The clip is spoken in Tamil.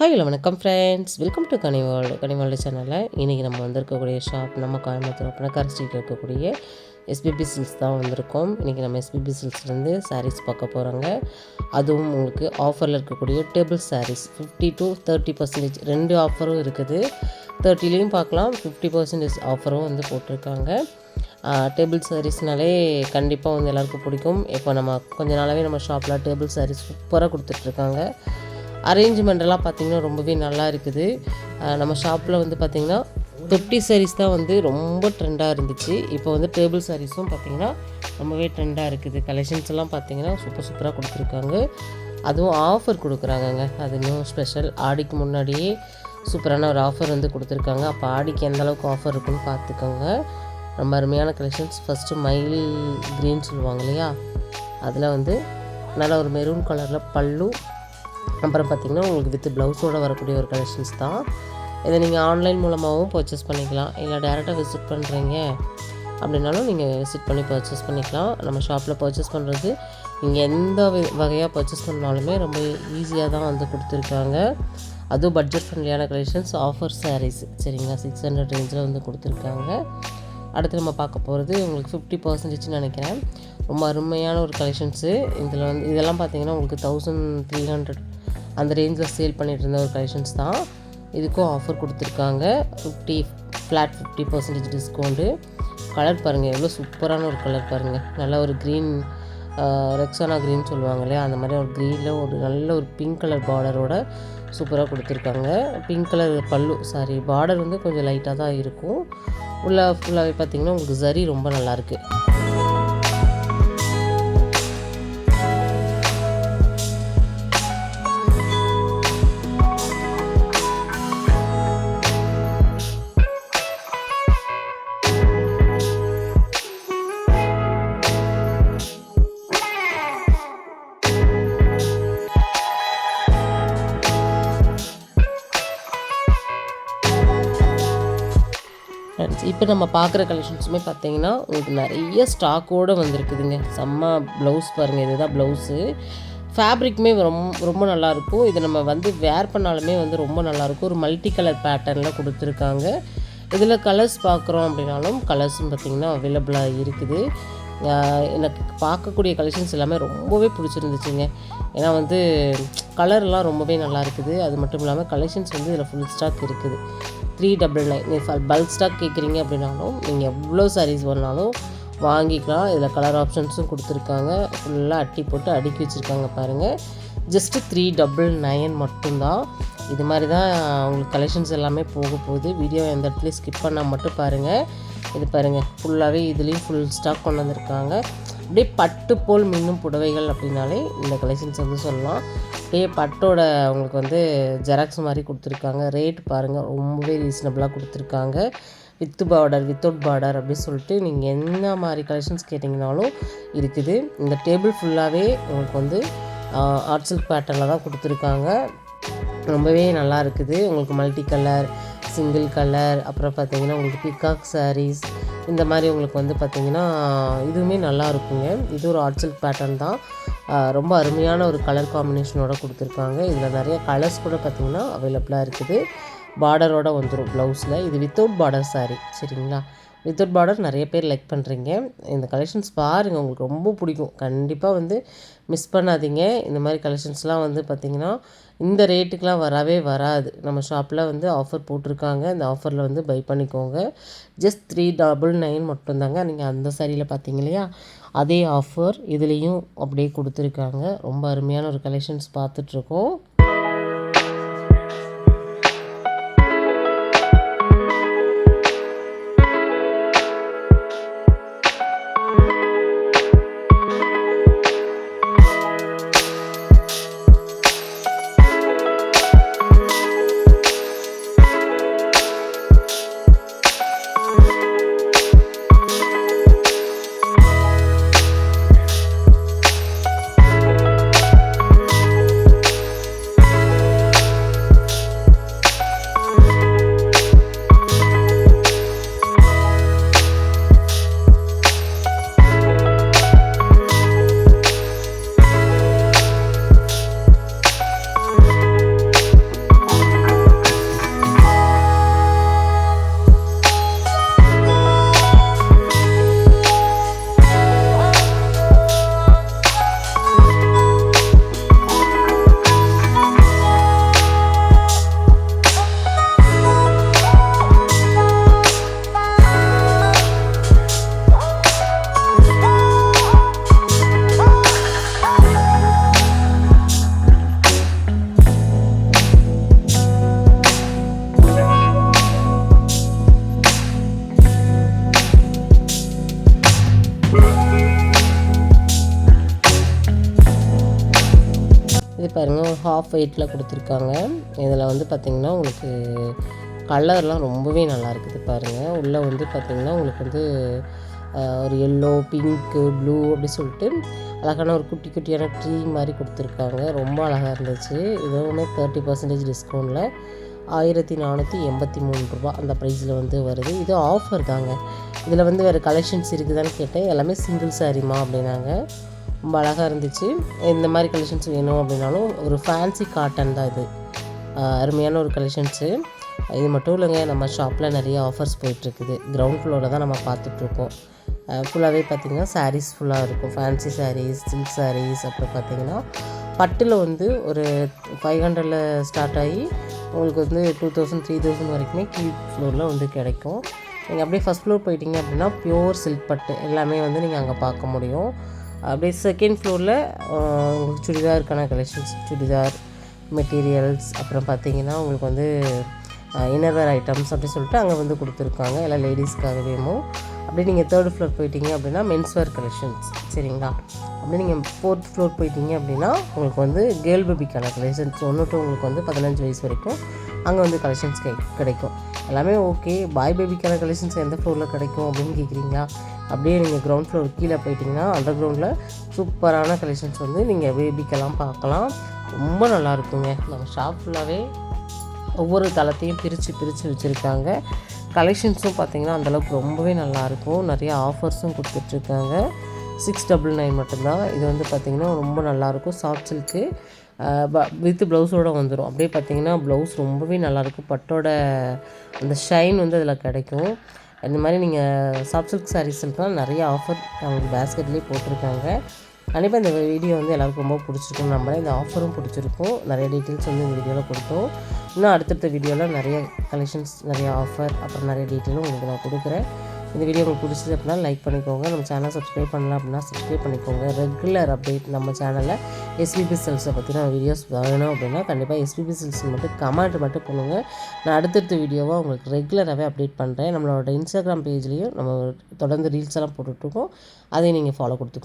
ஹாய் ஹலோ வணக்கம் friends welcome to Kanival Kanival சேனலில் இன்றைக்கி நம்ம வந்திருக்கக்கூடிய ஷாப் நம்ம கோயம்புத்தூர் பணக்கார ஸ்ட்ரீட்டில் இருக்கக்கூடிய எஸ்பிபி சில்ஸ் தான் வந்திருக்கோம். இன்றைக்கி நம்ம எஸ்பிபி சில்ஸ்லேருந்து சாரீஸ் பார்க்க போகிறோங்க அதுவும் உங்களுக்கு ஆஃபரில் இருக்கக்கூடிய table saris fifty to thirty percentage ரெண்டு ஆஃபரும் இருக்குது. தேர்ட்டிலையும் பார்க்கலாம். ஃபிஃப்டி பர்சன்டேஜ் ஆஃபரும் வந்து போட்டிருக்காங்க. டேபிள் சாரீஸ்னாலே கண்டிப்பாக வந்து எல்லாருக்கும் பிடிக்கும். இப்போ நம்ம கொஞ்ச நாளாகவே நம்ம ஷாப்பில் டேபிள் சாரீஸ் சூப்பராக கொடுத்துட்ருக்காங்க அரேஞ்ச்மெண்ட்டெல்லாம் பார்த்திங்கன்னா ரொம்பவே நல்லா இருக்குது. நம்ம ஷாப்பில் வந்து பார்த்திங்கன்னா தொட்டி சாரீஸ் தான் வந்து ரொம்ப ட்ரெண்டாக இருந்துச்சு. இப்போ வந்து டேபிள் சாரீஸும் பார்த்திங்கன்னா ரொம்பவே ட்ரெண்டாக இருக்குது. கலெக்ஷன்ஸ் எல்லாம் பார்த்திங்கன்னா சூப்பர் சூப்பராக கொடுத்துருக்காங்க. அதுவும் ஆஃபர் கொடுக்குறாங்கங்க. அது இன்னும் ஸ்பெஷல் ஆடிக்கு முன்னாடியே சூப்பரான ஒரு ஆஃபர் வந்து கொடுத்துருக்காங்க. அப்போ ஆடிக்கு எந்த அளவுக்கு ஆஃபர் இருக்குன்னு பார்த்துக்கோங்க. ரொம்ப அருமையான கலெக்ஷன்ஸ் ஃபஸ்ட்டு மயில் க்ரீன் சொல்லுவாங்க இல்லையா? அதில் வந்து நல்ல ஒரு மெரூன் கலரில் பல்லு அப்புறம் பார்த்திங்கன்னா உங்களுக்கு வித் ப்ளவுஸோடு வரக்கூடிய ஒரு கலெக்ஷன்ஸ் தான். இதை நீங்கள் ஆன்லைன் மூலமாகவும் பர்ச்சேஸ் பண்ணிக்கலாம். இல்லை டேரெக்டாக விசிட் பண்ணுறீங்க அப்படின்னாலும் நீங்கள் விசிட் பண்ணி பர்ச்சேஸ் பண்ணிக்கலாம். நம்ம ஷாப்பில் பர்ச்சேஸ் பண்ணுறது நீங்கள் எந்த வகையாக பர்ச்சேஸ் பண்ணாலுமே ரொம்ப ஈஸியாக தான் வந்து கொடுத்துருக்காங்க. அதுவும் பட்ஜெட் ஃப்ரெண்ட்லியான கலெக்ஷன்ஸ் ஆஃபர் சாரீஸ் சரிங்களா? சிக்ஸ் ஹண்ட்ரட் ரேஞ்சில் வந்து கொடுத்துருக்காங்க. அடுத்து நம்ம பார்க்க போகிறது உங்களுக்கு ஃபிஃப்டி பர்சன்டேஜ்னு நினைக்கிறேன். ரொம்ப அருமையான ஒரு கலெக்ஷன்ஸு இதில் வந்து இதெல்லாம் பார்த்தீங்கன்னா உங்களுக்கு தௌசண்ட் த்ரீ ஹண்ட்ரட் அந்த ரேஞ்சில் சேல் பண்ணிட்டு இருந்த ஒரு கலெக்ஷன்ஸ் தான். இதுக்கும் ஆஃபர் கொடுத்துருக்காங்க. Fifty flat fifty percentage discount colour பாருங்கள் எவ்வளோ சூப்பரான ஒரு கலர் பாருங்கள் நல்ல ஒரு க்ரீன் ரெக்ஸானா க்ரீன் சொல்லுவாங்க இல்லையா அந்த மாதிரி ஒரு க்ரீனில் ஒரு நல்ல ஒரு பிங்க் கலர் பார்டரோட சூப்பராக கொடுத்துருக்காங்க. பிங்க் கலர் பல்லு சாரி பார்டர் வந்து கொஞ்சம் லைட்டாக தான் இருக்கும். உள்ள ஃபுல்லாகவே பார்த்தீங்கன்னா உங்களுக்கு சரி ரொம்ப நல்லாயிருக்கு ஃப்ரெண்ட்ஸ் இப்போ நம்ம பார்க்குற கலெக்ஷன்ஸுமே பார்த்தீங்கன்னா உங்களுக்கு நிறைய ஸ்டாக்கோடு வந்திருக்குதுங்க. செம்ம ப்ளவுஸ் பாருங்கள் இதுதான் ப்ளவுஸு ஃபேப்ரிக்குமே ரொம்ப ரொம்ப நல்லாயிருக்கும். இது நம்ம வந்து வேர் பண்ணாலுமே வந்து ரொம்ப நல்லாயிருக்கும். ஒரு மல்டி கலர் பேட்டர்னில் கொடுத்துருக்காங்க. இதில் கலர்ஸ் பார்க்குறோம் அப்படின்னாலும் கலர்ஸும் பார்த்திங்கன்னா அவைலபிளாக இருக்குது. எனக்கு பார்க்கக்கூடிய கலெக்ஷன்ஸ் எல்லாமே ரொம்பவே பிடிச்சிருந்துச்சுங்க. ஏன்னா வந்து கலர்லாம் ரொம்பவே நல்லா இருக்குது. அது மட்டும் இல்லாமல் கலெக்ஷன்ஸ் வந்து இதில் ஃபுல் ஸ்டாக் இருக்குது. Three double nine bulk stock கேட்குறீங்க அப்படின்னாலும் நீங்கள் எவ்வளோ சாரீஸ் வேணாலும் வாங்கிக்கலாம். இதில் கலர் ஆப்ஷன்ஸும் கொடுத்துருக்காங்க. ஃபுல்லாக அட்டி போட்டு அடுக்கி வச்சுருக்காங்க பாருங்கள் ஜஸ்ட்டு த்ரீ டபுள் நைன் மட்டும்தான். இது மாதிரி தான் உங்களுக்கு கலெக்ஷன்ஸ் எல்லாமே போக போகுது. வீடியோ எந்த இடத்துலையும் ஸ்கிப் பண்ணால் மட்டும் பாருங்கள் இது பாருங்கள் ஃபுல்லாகவே இதுலேயும் ஃபுல் ஸ்டாக் கொண்டு வந்திருக்காங்க. அப்படியே பட்டு போல் மின்னும் புடவைகள் அப்படின்னாலே இந்த கலெக்ஷன்ஸ் வந்து சொல்லலாம். அப்படியே பட்டோட உங்களுக்கு வந்து ஜெராக்ஸ் மாதிரி கொடுத்துருக்காங்க. ரேட் பாருங்கள் ரொம்பவே ரீசனபிளாக கொடுத்துருக்காங்க. வித்து பார்டர் வித்தவுட் பார்டர் அப்படின்னு சொல்லிட்டு நீங்கள் என்ன மாதிரி கலெக்ஷன்ஸ் கேட்டிங்கனாலும் இருக்குது. இந்த டேபிள் ஃபுல்லாகவே உங்களுக்கு வந்து ஆர்ட் சில்க் பேட்டர்னில் தான் கொடுத்துருக்காங்க. ரொம்பவே நல்லா இருக்குது. உங்களுக்கு மல்டி கலர் சிங்கிள் கலர் அப்புறம் பார்த்தீங்கன்னா உங்களுக்கு பிகாக் சாரீஸ் இந்த மாதிரி உங்களுக்கு வந்து பார்த்தீங்கன்னா இதுவுமே நல்லா இருக்குங்க. இது ஒரு ஆர்ட் சில்க் பேட்டர்ன் தான். ரொம்ப அருமையான ஒரு கலர் காம்பினேஷனோட கொடுத்துருக்காங்க. இதில் நிறைய கலர்ஸ் கூட பார்த்திங்கன்னா அவைலபிளாக இருக்குது. பார்டரோட வந்துடும் ப்ளவுஸில் இது வித்தவுட் பார்டர் சாரீ சரிங்களா? வித்தவுட் பார்டர் நிறைய பேர் லைக் பண்ணுறீங்க இந்த கலெக்ஷன்ஸ் பாருங்கள் உங்களுக்கு ரொம்ப பிடிக்கும். கண்டிப்பாக வந்து மிஸ் பண்ணாதீங்க. இந்த மாதிரி கலெக்ஷன்ஸ்லாம் வந்து பார்த்திங்கன்னா இந்த ரேட்டுக்கெலாம் வரவே வராது. நம்ம ஷாப்பில் வந்து ஆஃபர் போட்டிருக்காங்க. இந்த ஆஃபரில் வந்து பை பண்ணிக்கோங்க. ஜஸ்ட் த்ரீ டபுள் நைன் மட்டும்தாங்க. நீங்கள் அந்த சாரியில் பார்த்தீங்க இல்லையா? அதே ஆஃபர் இதுலேயும் அப்படியே கொடுத்துருக்காங்க. ரொம்ப அருமையான ஒரு கலெக்ஷன்ஸ் பார்த்துட்ருக்கோம் பாருங்கள் ஹாஃப் வெயிட்டில் கொடுத்துருக்காங்க. இதில் வந்து பார்த்திங்கன்னா உங்களுக்கு கலர்லாம் ரொம்பவே நல்லா இருக்குது பாருங்கள் உள்ளே வந்து பார்த்திங்கன்னா உங்களுக்கு வந்து ஒரு எல்லோ பிங்க்கு ப்ளூ அப்படி சொல்லிட்டு அழகான ஒரு குட்டி குட்டியான ட்ரீ மாதிரி கொடுத்துருக்காங்க. ரொம்ப அழகாக இருந்துச்சு. இதுவுமே தேர்ட்டி பர்சன்டேஜ் டிஸ்கவுண்ட்டில் ஆயிரத்தி நானூற்றி எண்பத்தி மூணு ரூபா அந்த ப்ரைஸில் வந்து வருது. இது ஆஃபர் தாங்க. இதில் வந்து வேறு கலெக்ஷன்ஸ் இருக்குதான்னு கேட்டேன். எல்லாமே சிங்கிள் சாரிமா அப்படின்னாங்க. ரொம்ப அழகாக இருந்துச்சு. இந்த மாதிரி கலெக்ஷன்ஸ் வேணும் அப்படின்னாலும் ஒரு ஃபேன்சி காட்டன் தான் இது. அருமையான ஒரு கலெக்ஷன்ஸு இது மட்டும் இல்லைங்க நம்ம ஷாப்பில் நிறைய ஆஃபர்ஸ் போயிட்டுருக்குது. கிரவுண்ட் ஃப்ளோரில் தான் நம்ம பார்த்துட்ருக்கோம் ஃபுல்லாகவே பார்த்திங்கன்னா சாரீஸ் ஃபுல்லாக இருக்கும். ஃபேன்சி சாரீஸ் சில்க் சாரீஸ் அப்புறம் பார்த்திங்கன்னா பட்டில் வந்து ஒரு ஃபைவ் ஹண்ட்ரடில் ஸ்டார்ட் ஆகி உங்களுக்கு வந்து டூ தௌசண்ட் த்ரீ தௌசண்ட் வரைக்குமே கீழ் ஃப்ளோரில் வந்து கிடைக்கும். நீங்கள் அப்படியே ஃபஸ்ட் ஃப்ளோர் போயிட்டீங்க அப்படின்னா பியோர் சில்க் பட்டு எல்லாமே வந்து நீங்கள் அங்கே பார்க்க முடியும். அப்படியே செகண்ட் ஃப்ளோரில் உங்களுக்கு சுடிதாருக்கான கலெக்ஷன்ஸ் சுடிதார் மெட்டீரியல்ஸ் அப்புறம் பார்த்தீங்கன்னா உங்களுக்கு வந்து இன்னர்வேர் ஐட்டம்ஸ் அப்படின்னு சொல்லிட்டு அங்கே வந்து கொடுத்துருக்காங்க. எல்லா லேடிஸ்க்காகவேமோ அப்படியே நீங்கள் தேர்ட் ஃப்ளோர் போயிட்டீங்க அப்படின்னா மென்ஸ்வேர் கலெக்ஷன்ஸ் சரிங்களா? அப்படியே நீங்கள் ஃபோர்த் ஃப்ளோர் போயிட்டீங்க அப்படின்னா உங்களுக்கு வந்து கேர்ள் பேபிக்கான கலெக்ஷன்ஸ் ஒன்று டூ உங்களுக்கு வந்து பதினஞ்சு வயசு வரைக்கும் அங்கே வந்து கலெக்ஷன்ஸ் கிடைக்கும். எல்லாமே ஓகே. பாய் பேபிக்கான கலெக்ஷன்ஸ் எந்த ஃப்ளோரில் கிடைக்கும் அப்படின்னு கேட்குறீங்களா அப்படியே நீங்கள் கிரவுண்ட் ஃப்ளோர் கீழே போயிட்டீங்கன்னா அண்டர் கிரவுண்டில் சூப்பரான கலெக்ஷன்ஸ் வந்து நீங்கள் பேபிக்கெல்லாம் பார்க்கலாம். ரொம்ப நல்லா இருக்குங்க. நம்ம ஷாப் ஃபுல்லாகவே ஒவ்வொரு தளத்தையும் பிரித்து பிரித்து வச்சுருக்காங்க. கலெக்ஷன்ஸும் பார்த்தீங்கன்னா அந்தளவுக்கு ரொம்பவே நல்லாயிருக்கும் நிறைய ஆஃபர்ஸும் கொடுத்துட்ருக்காங்க சிக்ஸ் டபுள் நைன் மட்டும்தான். இது வந்து பார்த்திங்கன்னா ரொம்ப நல்லாயிருக்கும் சாஃப்ட் சில்க்கு வித் ப்ளவுஸோடு வந்துடும் அப்படியே பார்த்தீங்கன்னா ப்ளவுஸ் ரொம்பவே நல்லாயிருக்கும் பட்டோட அந்த ஷைன் வந்து அதில் கிடைக்கும். இந்த மாதிரி நீங்கள் சாஃப்ட் சில்க் சாரீஸ்லாம் நிறைய ஆஃபர் அவங்க பேஸ்கெட்லேயே போட்டிருக்காங்க. கண்டிப்பாக இந்த வீடியோ வந்து எல்லாருக்கும் ரொம்ப பிடிச்சிருக்கும். நம்மளே இந்த ஆஃபரும் பிடிச்சிருக்கும். நிறைய டீட்டெயில்ஸ் வந்து இந்த வீடியோவில் கொடுத்தோம். இன்னும் அடுத்தடுத்த வீடியோவில் நிறைய கலெக்ஷன்ஸ் நிறைய ஆஃபர் அப்புறம் நிறைய டீட்டெயிலும் உங்களுக்கு நான் கொடுக்குறேன். இந்த வீடியோ உங்களுக்கு பிடிச்சது அப்படின்னா லைக் பண்ணிக்கோங்க. நம்ம சேனல் சப்ஸ்கிரைப் பண்ணலாம் அப்படின்னா சப்ஸ்கிரைப் பண்ணிக்கோங்க. ரெகுலர் அப்டேட் நம்ம சேனலில் எஸ்பிபி செல்ஸை பற்றின வீடியோஸ் வேணும் அப்படின்னா கண்டிப்பாக எஸ்பிபி செல்ஸ் மட்டும் கமெண்ட் மட்டும் பண்ணுங்கள் நான் அடுத்தடுத்த வீடியோவாக உங்களுக்கு ரெகுலராகவே அப்டேட் பண்ணுறேன் நம்மளோட இன்ஸ்டாகிராம் பேஜ்லேயும் நம்ம தொடர்ந்து ரீல்ஸ் எல்லாம் போட்டுட்ருக்கோம் அதையும் நீங்கள் ஃபாலோ கொடுத்துக்கோங்க.